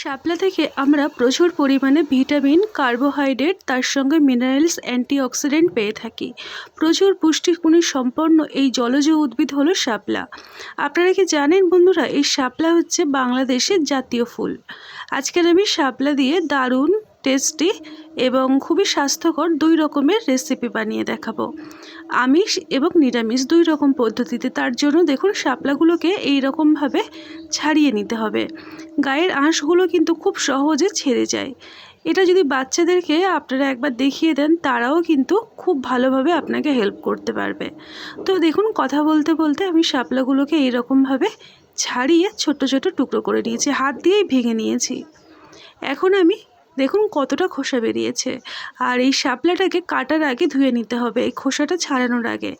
শাপলা থেকে আমরা প্রচুর পরিমাণে ভিটামিন, কার্বোহাইড্রেট, তার সঙ্গে মিনারেলস, অ্যান্টিঅক্সিডেন্ট পেয়ে থাকি। প্রচুর পুষ্টিগুণে সম্পন্ন এই জলজ উদ্ভিদ হলো শাপলা। আপনারা কি জানেন বন্ধুরা, এই শাপলা হচ্ছে বাংলাদেশের জাতীয় ফুল। আজকের আমি শাপলা দিয়ে দারুণ টেস্টি এবং খুবই স্বাস্থ্যকর দুই রকমের রেসিপি বানিয়ে দেখাবো। আমিষ এবং নিরামিষ দুই রকম পদ্ধতিতে, তার জন্য দেখুন শাপলাগুলোকে এই রকমভাবে ছাড়িয়ে নিতে হবে। গায়ের আঁশগুলো কিন্তু খুব সহজে ছেড়ে যায়। এটা যদি বাচ্চাদেরকে আপনারা একবার দেখিয়ে দেন, তারাও কিন্তু খুব ভালোভাবে আপনাকে হেল্প করতে পারবে। তো দেখুন, কথা বলতে বলতে আমি শাপলাগুলোকে এইরকমভাবে ছাড়িয়ে ছোট ছোট টুকরো করে নিয়েছি, হাত দিয়েই ভেঙে নিয়েছি। এখন আমি দেখুন কতটা খোসা বেরিয়েছে। আর এই শাপলাটাকে কাটার আগে ধুয়ে নিতে হবে, এই খোসাটা ছাড়ানোর আগে।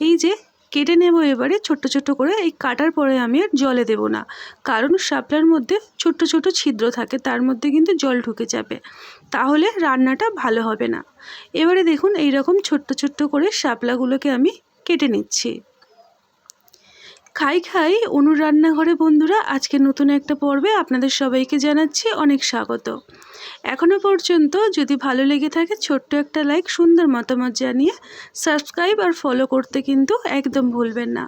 এই যে, কেটে নেব এবারে ছোট্ট ছোট্ট করে, এই কাটার পরে আমি আর জলে দেব না। কারণ শাপলার মধ্যে ছোট্ট ছোট ছিদ্র থাকে, তার মধ্যে কিন্তু জল ঢুকে যাবে। তাহলে রান্নাটা ভালো হবে না। এবারে দেখুন এই রকম ছোট্ট ছোট্ট করে শাপলাগুলোকে আমি কেটে নিচ্ছি। খাই খাই অনুর রান্নাঘরে বন্ধুরা, আজকে নতুন একটা পর্বে আপনাদের সবাইকে জানাচ্ছি অনেক স্বাগত। এখনও পর্যন্ত যদি ভালো লেগে থাকে, ছোট্ট একটা লাইক, সুন্দর মতামত জানিয়ে সাবস্ক্রাইব আর ফলো করতে কিন্তু একদম ভুলবেন না।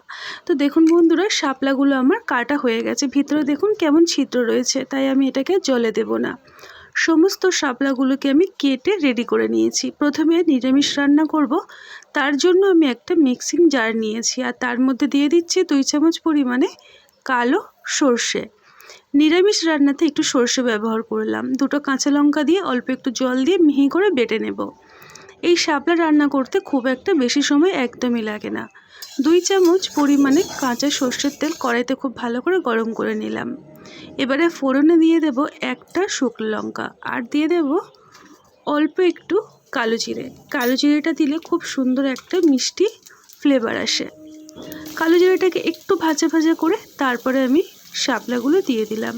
তো দেখুন বন্ধুরা, শাপলাগুলো আমার কাটা হয়ে গেছে। ভিতরে দেখুন কেমন ছিদ্র রয়েছে, তাই আমি এটাকে জলে দেব না। সমস্ত শাপলাগুলোকে আমি কেটে রেডি করে নিয়েছি। প্রথমে নিরামিষ রান্না করব। তার জন্য আমি একটা মিক্সিং জার নিয়েছি আর তার মধ্যে দিয়ে দিচ্ছি দুই চামচ পরিমাণে কালো সর্ষে। নিরামিষ রান্নাতে একটু সর্ষে ব্যবহার করলাম। দুটো কাঁচা লঙ্কা দিয়ে অল্প একটু জল দিয়ে মিহি করে বেটে নেব। এই শাপলা রান্না করতে খুব একটা বেশি সময় একদমই লাগে না। দুই চামচ পরিমাণে কাঁচা সর্ষের তেল কড়াইতে খুব ভালো করে গরম করে নিলাম। এবারে ফোড়নে দিয়ে দেব একটা শুকনো লঙ্কা আর দিয়ে দেব অল্প একটু কালো জিরে। কালো জিরেটা দিলে খুব সুন্দর একটা মিষ্টি ফ্লেভার আসে। কালো জিরেটাকে একটু ভাজা ভাজা করে তারপরে আমি শাপলাগুলো দিয়ে দিলাম।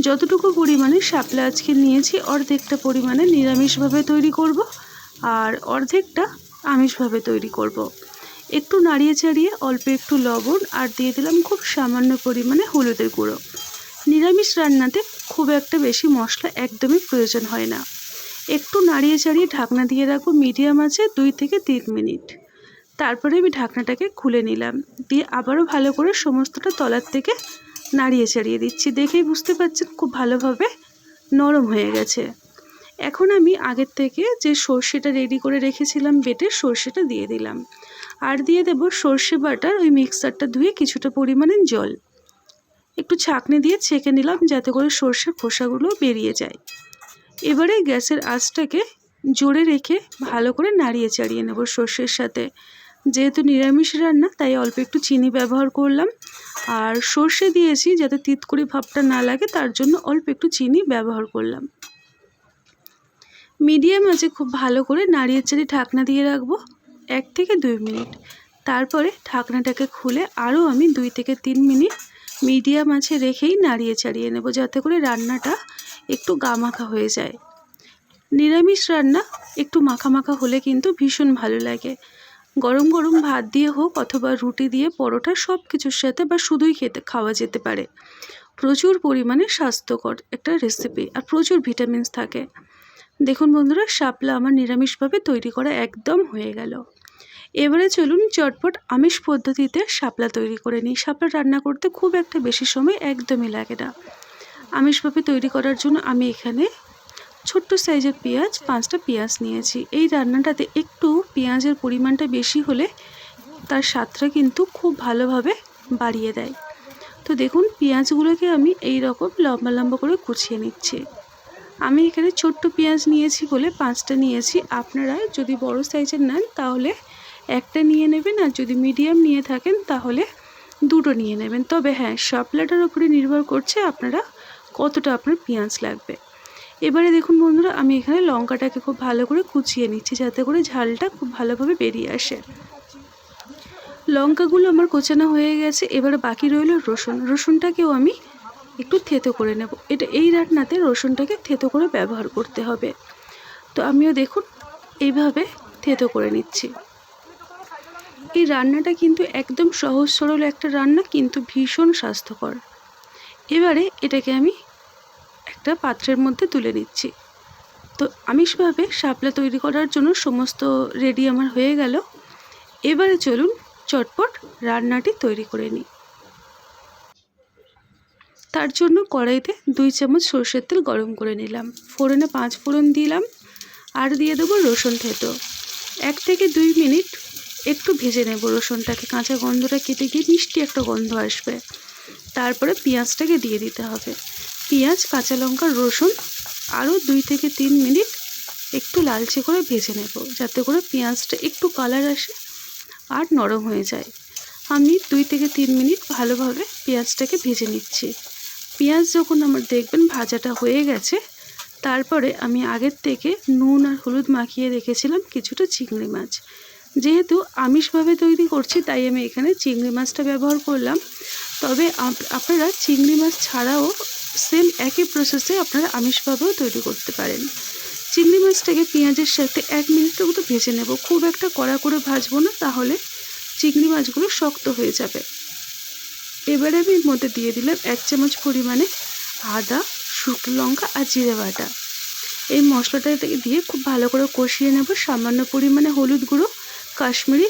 যতটুকু পরিমাণে শাপলা আজকে নিয়েছি, অর্ধেকটা পরিমাণে নিরামিষভাবে তৈরি করব আর অর্ধেকটা আমিষভাবে তৈরি করব। একটু নাড়িয়ে চাড়িয়ে অল্প একটু লবণ আর দিয়ে দিলাম খুব সামান্য পরিমাণে হলুদের গুঁড়ো। নিরামিষ রান্নাতে খুব একটা বেশি মশলা একদমই প্রয়োজন হয় না। একটু নাড়িয়ে চাড়িয়ে ঢাকনা দিয়ে রাখব মিডিয়াম আছে দুই থেকে তিন মিনিট। তারপরে আমি ঢাকনাটাকে খুলে নিলাম। দিয়ে আবারও ভালো করে সমস্তটা তলার থেকে নাড়িয়ে চাড়িয়ে দিচ্ছি। দেখেই বুঝতে পারছেন খুব ভালোভাবে নরম হয়ে গেছে। এখন আমি আগের থেকে যে সর্ষেটা রেডি করে রেখেছিলাম বেটে সর্ষেটা দিয়ে দিলাম। আর দিয়ে দেব সর্ষে বাটার ওই মিক্সারটা ধুয়ে কিছুটা পরিমাণে জল। একটু ছাঁকনি দিয়ে ছেঁকে নিলাম যাতে করে সর্ষের খোসাগুলো বেরিয়ে যায়। এবারে গ্যাসের আঁচটাকে জোরে রেখে ভালো করে নাড়িয়ে চাড়িয়ে নেব সর্ষের সাথে। যেহেতু নিরামিষ রান্না, তাই অল্প একটু চিনি ব্যবহার করলাম। আর সর্ষে দিয়েছি যাতে তিতকুড়ি ভাবটা না লাগে, তার জন্য অল্প একটু চিনি ব্যবহার করলাম। মিডিয়াম আছে খুব ভালো করে নাড়িয়ে চাড়িয়ে ঢাকনা দিয়ে রাখব এক থেকে দুই মিনিট। তারপরে ঢাকনাটাকে খুলে আরও আমি দুই থেকে তিন মিনিট মিডিয়াম আছে রেখেই নাড়িয়ে চাড়িয়ে নেব যাতে করে রান্নাটা একটু গামাখা হয়ে যায়। নিরামিষ রান্না একটু মাখা মাখা হলে কিন্তু ভীষণ ভালো লাগে। গরম গরম ভাত দিয়ে হোক অথবা রুটি দিয়ে পরোটা সব কিছুর সাথে বা শুধুই খেতে খাওয়া যেতে পারে। প্রচুর পরিমাণে স্বাস্থ্যকর একটা রেসিপি আর প্রচুর ভিটামিনস থাকে। দেখুন বন্ধুরা, শাপলা আমার নিরামিষভাবে তৈরি করা একদম হয়ে গেল। এবারে চলুন চটপট আমিষ পদ্ধতিতে শাপলা তৈরি করে নিই। শাপলা রান্না করতে খুব একটা বেশি সময় একদমই লাগে না। আমিষভাবে তৈরি করার জন্য আমি এখানে ছোট্ট সাইজের পেঁয়াজ, পাঁচটা পেঁয়াজ নিয়েছি। এই রান্নাটাতে একটু পেঁয়াজের পরিমাণটা বেশি হলে তার স্বাদটা কিন্তু খুব ভালোভাবে বাড়িয়ে দেয়। তো দেখুন, পেঁয়াজগুলোকে আমি এই রকম লম্বা লম্বা করে কুচিয়ে নিচ্ছি। আমি এখানে ছোট্ট পেঁয়াজ নিয়েছি বলে পাঁচটা নিয়েছি। আপনারা যদি বড় সাইজের নেন তাহলে একটা নিয়ে নেবেন আর যদি মিডিয়াম নিয়ে থাকেন তাহলে দুটো নিয়ে নেবেন। তবে হ্যাঁ শাপলাটার উপরে নির্ভর করছে আপনারা কতটা আপনার পেঁয়াজ লাগবে। এবারে দেখুন বন্ধুরা, আমি এখানে লঙ্কাটাকে খুব ভালো করে কুচিয়ে নিচ্ছি যাতে করে ঝালটা খুব ভালোভাবে বেরিয়ে আসে। লঙ্কাগুলো আমার কোচানো হয়ে গেছে, এবারে বাকি রইল রসুন। রসুনটাকেও আমি একটু থেতো করে নেব। এটা এই রান্নাতে রসুনটাকে থেতো করে ব্যবহার করতে হবে। তো আমিও দেখুন, এইভাবে থেতো করে নিচ্ছি। এই রান্নাটা কিন্তু একদম সহজ সরল একটা রান্না, কিন্তু ভীষণ স্বাস্থ্যকর। এবারে এটাকে আমি একটা পাত্রের মধ্যে তুলে নিচ্ছি। তো আমিষভাবে শাপলা তৈরি করার জন্য সমস্ত রেডি আমার হয়ে গেল। এবারে চলুন চটপট রান্নাটি তৈরি করে নিই। তার জন্য কড়াইতে দুই চামচ সর্ষের তেল গরম করে নিলাম। ফোড়নে পাঁচ ফোড়ন দিলাম। আর দিয়ে দেবো রসুন থেতো। এক থেকে দুই মিনিট একটু ভেজে নেব রসুনটাকে। কাঁচা গন্ধটা কেটে গিয়ে মিষ্টি একটা গন্ধ আসবে। তারপরে পেঁয়াজটাকে দিয়ে দিতে হবে। পেঁয়াজ, কাঁচা লঙ্কা, রসুন আরও দুই থেকে তিন মিনিট একটু লালচে করে ভেজে নেব, যাতে করে পেঁয়াজটা একটু কালার আসে আর নরম হয়ে যায়। আমি দুই থেকে তিন মিনিট ভালোভাবে পেঁয়াজটাকে ভেজে নিচ্ছি। পেঁয়াজ যখন আমার দেখবেন ভাজাটা হয়ে গেছে, তারপরে আমি আগের থেকে নুন আর হলুদ মাখিয়ে রেখেছিলাম কিছুটা চিংড়ি মাছ। যেহেতু আমিষভাবে তৈরি করছি, তাই আমি এখানে চিংড়ি মাছটা ব্যবহার করলাম। তবে আপনারা চিংড়ি মাছ ছাড়াও সেম একই প্রসেসে আপনারা আমিষভাবেও তৈরি করতে পারেন। চিংড়ি মাছটাকে পেঁয়াজের সাথে এক মিনিটের মতো ভেজে নেব। খুব একটা কড়া করে ভাজবো না, তাহলে চিংড়ি মাছগুলো শক্ত হয়ে যাবে। এবারে আমি এর মধ্যে দিয়ে দিলাম এক চামচ পরিমাণে আদা, শুকনো লঙ্কা আর জিরে বাটা। এই মশলাটা দিয়ে খুব ভালো করে কষিয়ে নেব। সামান্য পরিমাণে হলুদ গুঁড়ো কাশ্মীরি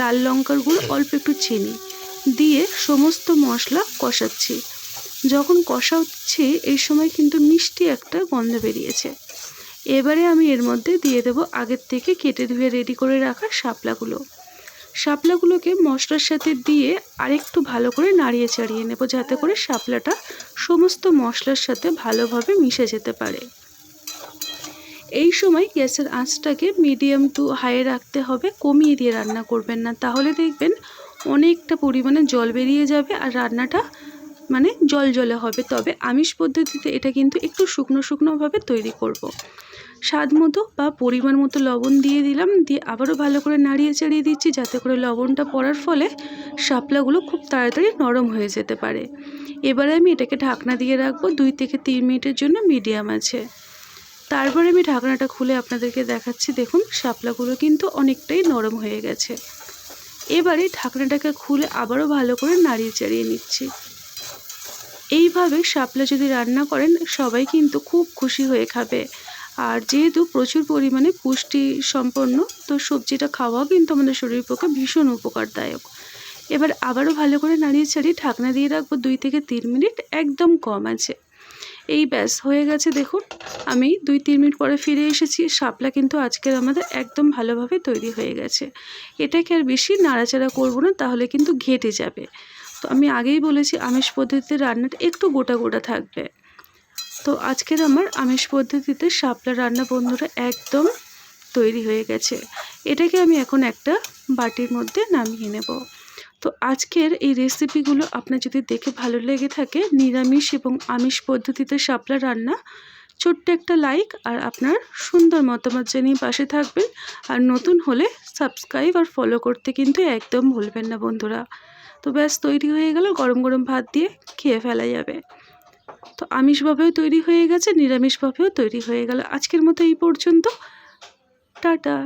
লাল লঙ্কার গুঁড়ো অল্প একটু চিনি দিয়ে সমস্ত মশলা কষাচ্ছি। যখন কষাচ্ছি, এই সময় কিন্তু মিষ্টি একটা গন্ধ বেরিয়েছে। এবারে আমি এর মধ্যে দিয়ে দেব আগের থেকে কেটে ধুয়ে রেডি করে রাখা শাপলাগুলো। শাপলাগুলোকে মশলার সাথে দিয়ে আরেকটু ভালো করে নাড়িয়ে চাড়িয়ে নেব যাতে করে শাপলাটা সমস্ত মশলার সাথে ভালোভাবে মিশে যেতে পারে। এই সময় গ্যাসের আঁচটাকে মিডিয়াম টু হাইয়ে রাখতে হবে, কমিয়ে দিয়ে রান্না করবেন না। তাহলে দেখবেন অনেকটা পরিমাণে জল বেরিয়ে যাবে আর রান্নাটা মানে জল জলে হবে। তবে আমিষ পদ্ধতিতে এটা কিন্তু একটু শুকনো শুকনোভাবে তৈরি করব। স্বাদ মতো বা পরিমাণ মতো লবণ দিয়ে দিলাম, দিয়ে আবারও ভালো করে নাড়িয়ে চাড়িয়ে দিচ্ছি যাতে করে লবণটা পড়ার ফলে শাপলাগুলো খুব তাড়াতাড়ি নরম হয়ে যেতে পারে। এবারে আমি এটাকে ঢাকনা দিয়ে রাখব, দুই থেকে তিন মিনিটের জন্য মিডিয়াম আছে। তারপরে আমি ঢাকনাটা খুলে আপনাদেরকে দেখাচ্ছি। দেখুন, শাপলাগুলো কিন্তু অনেকটাই নরম হয়ে গেছে। এবারে ঢাকনাটাকে খুলে আবারও ভালো করে নাড়িয়ে চাড়িয়ে নিচ্ছি। এইভাবে শাপলা যদি রান্না করেন, সবাই কিন্তু খুব খুশি হয়ে খাবে। আর যেহেতু প্রচুর পরিমাণে পুষ্টি সম্পন্ন, তো সবজিটা খাওয়াও কিন্তু আমাদের শরীরের পক্ষে ভীষণ উপকারদায়ক। এবার আবারও ভালো করে নাড়িয়ে ছাড়িয়ে ঢাকনা দিয়ে রাখব দুই থেকে তিন মিনিট, একদম কম আছে। এই ব্যাস, হয়ে গেছে দেখুন। আমি দুই, তিন মিনিট পরে ফিরে এসেছি। শাপলা কিন্তু আজকের আমাদের একদম ভালোভাবে তৈরি হয়ে গেছে। এটাকে আর বেশি নাড়াচাড়া করব না, তাহলে কিন্তু ঘেটে যাবে। তো আমি আগেই বলেছি, আমিষ পদ্ধতিতে রান্নাটা একটু গোটা গোটা থাকবে। তো আজকের আমার আমিষ পদ্ধতিতে শাপলা রান্না বন্ধুরা একদম তৈরি হয়ে গেছে। এটাকে আমি এখন একটা বাটির মধ্যে নামিয়ে নেব। তো আজকের এই রেসিপিগুলো আপনার যদি দেখে ভালো লেগে থাকে, নিরামিষ এবং আমিষ পদ্ধতিতে শাপলা রান্না, ছোট্ট একটা লাইক আর আপনার সুন্দর মতামত জানিয়ে পাশে থাকবেন। আর নতুন হলে সাবস্ক্রাইব আর ফলো করতে কিন্তু একদম ভুলবেন না বন্ধুরা। তো ব্যাস, তৈরি হয়ে গেল গরম গরম ভাত দিয়ে খেয়ে ফেলা যাবে। তো আমিষভাবেও তৈরি হয়ে গেছে নিরামিষভাবেও তৈরি হয়ে গেল। আজকের মতো এই পর্যন্ত। টাটা।